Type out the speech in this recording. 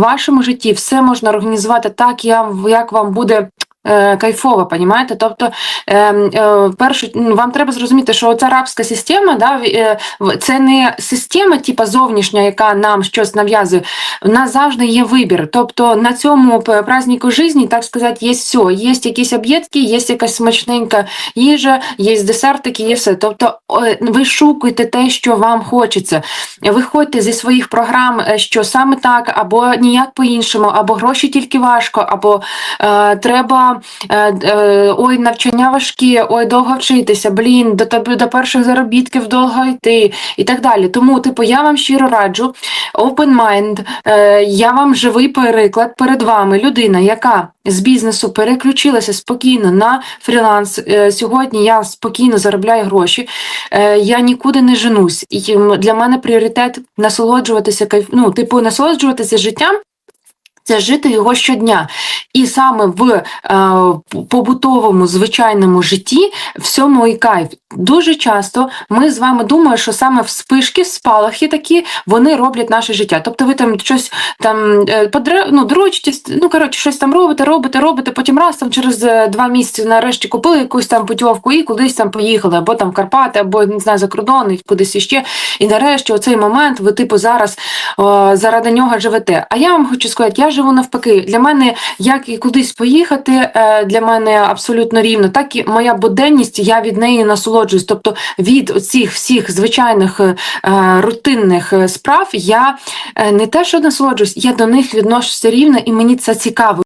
вашому житті все можна організувати так, як вам буде. Е, Кайфово, понімаєте? Тобто, е, е, першу ну, вам треба зрозуміти, що ця рабська система, да, е, це не система, типа зовнішня, яка нам щось нав'язує. У нас завжди є вибір. Тобто на цьому празднику житті, так сказати, є все. Є якісь об'єдки, є якась смачненька їжа, є десертики, є все. Тобто ви шукайте те, що вам хочеться. Виходьте зі своїх програм, що саме так, або ніяк по-іншому, або гроші тільки важко, або е, треба е, е, ой, навчання важкі, ой, довго вчитися, блін, до тебе до перших заробітків довго йти і так далі. Тому, типу, я вам щиро раджу, open mind, е, я вам живий переклад перед вами, людина, яка з бізнесу переключилася спокійно на фріланс. Сьогодні я спокійно заробляю гроші. Я нікуди не женусь. І для мене пріоритет насолоджуватися кайф, ну, типу, насолоджуватися життям. Це жити його щодня, і саме в е, побутовому звичайному житті всьому і кайф. Дуже часто ми з вами думаємо, що саме вспишки, спалахи такі вони роблять наше життя. Тобто ви там щось там е, подре, ну, дрочитесь, ну коротше, щось там робите, робите, робите. Потім раз там через е, два місяці нарешті купили якусь там путівку і кудись там поїхали, або там в Карпати, або не знаю за кордон, і кудись іще. І нарешті, оцей момент, ви типу зараз о, заради нього живете. А я вам хочу сказати, я живу навпаки. Для мене як і кудись поїхати, е, для мене абсолютно рівно, так і моя буденність, я від неї насолоджуюсь. Тобто від цих всіх звичайних е, е, рутинних справ я не те, що насолоджуюсь, я до них відношуся рівно, і мені це цікаво.